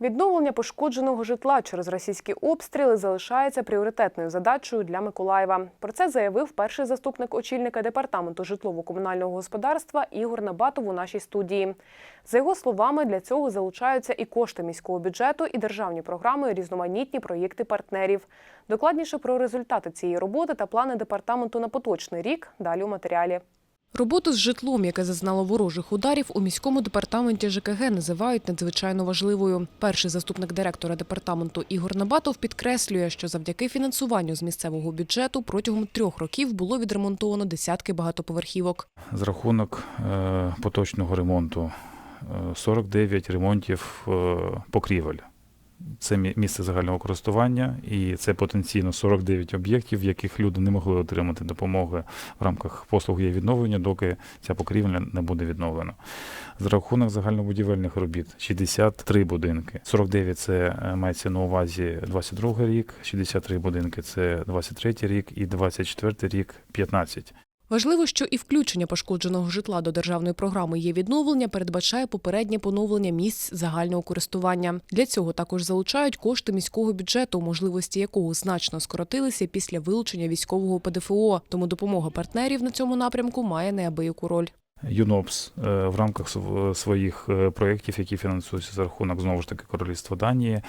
Відновлення пошкодженого житла через російські обстріли залишається пріоритетною задачею для Миколаєва. Про це заявив перший заступник очільника департаменту житлово-комунального господарства Ігор Набатов у нашій студії. За його словами, для цього залучаються і кошти міського бюджету, і державні програми, і різноманітні проєкти партнерів. Докладніше про результати цієї роботи та плани департаменту на поточний рік далі у матеріалі. Роботу з житлом, яке зазнало ворожих ударів, у міському департаменті ЖКГ називають надзвичайно важливою. Перший заступник директора департаменту Ігор Набатов підкреслює, що завдяки фінансуванню з місцевого бюджету протягом трьох років було відремонтовано десятки багатоповерхівок. За рахунок е, поточного ремонту е, 49 ремонтів е, покрівель. Це мі- місце загального користування, і це потенційно 49 об'єктів, в яких люди не могли отримати допомоги в рамках послуг є відновлення, доки ця покрівля не буде відновлена. За рахунок загальнобудівельних робіт 63 будинки. 49 це е, мається на увазі 22 рік, 63 будинки це 23 рік і 24 рік 15. Важливо, що і включення пошкодженого житла до державної програми є відновлення передбачає попереднє поновлення місць загального користування. Для цього також залучають кошти міського бюджету, можливості якого значно скоротилися після вилучення військового ПДФО. Тому допомога партнерів на цьому напрямку має неабияку роль. ЮНОПС е, в рамках своїх е, проєктів, які фінансуються за рахунок знову ж таки Королівства Данії,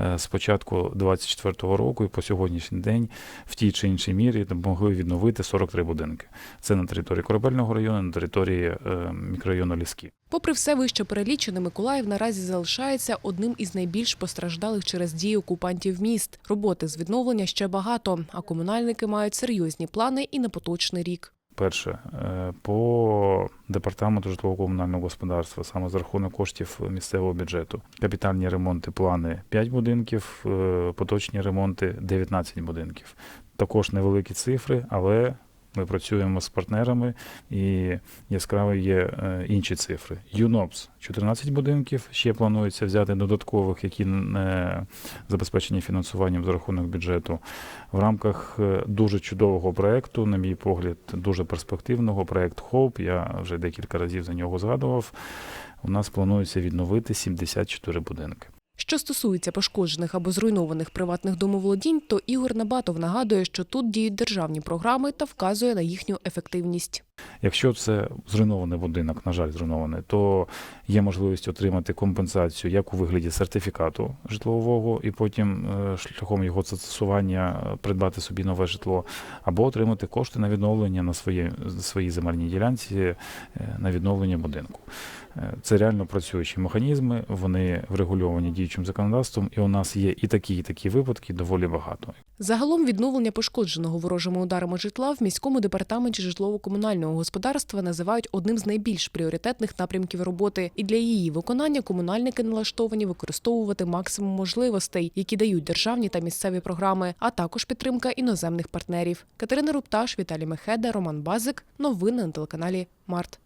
е, з початку 24-го року і по сьогоднішній день в тій чи іншій мірі допомогли відновити 43 будинки. Це на території Корабельного району, на території е, мікрорайону Ліски. Попри все вище перелічене, Миколаїв наразі залишається одним із найбільш постраждалих через дії окупантів міст. Роботи з відновлення ще багато, а комунальники мають серйозні плани і на поточний рік. Перше, е, по департаменту житлово-комунального господарства, саме за рахунок коштів місцевого бюджету. Капітальні ремонти плани 5 будинків, е, поточні ремонти 19 будинків. Також невеликі цифри, але ми працюємо з партнерами і яскраві є е, інші цифри. ЮНОПС 14 будинків. Ще планується взяти додаткових, які не забезпечені фінансуванням за рахунок бюджету в рамках е, дуже чудового проекту, на мій погляд, дуже перспективного проект Hope. Я вже декілька разів за нього згадував. У нас планується відновити 74 будинки. Що стосується пошкоджених або зруйнованих приватних домоволодінь, то Ігор Набатов нагадує, що тут діють державні програми та вказує на їхню ефективність. Якщо це зруйнований будинок, на жаль, зруйнований, то є можливість отримати компенсацію як у вигляді сертифікату житлового, і потім е, шляхом його застосування е, придбати собі нове житло, або отримати кошти на відновлення на своїй своїй земельній ділянці е, на відновлення будинку. Це реально працюючі механізми, вони врегульовані діючим законодавством, і у нас є і такі, і такі випадки доволі багато. Загалом відновлення пошкодженого ворожими ударами житла в міському департаменті житлово-комунального господарства називають одним з найбільш пріоритетних напрямків роботи. І для її виконання комунальники налаштовані використовувати максимум можливостей, які дають державні та місцеві програми, а також підтримка іноземних партнерів. Катерина Рупташ, Віталій Мехеда, Роман Базик. Новини на телеканалі Март.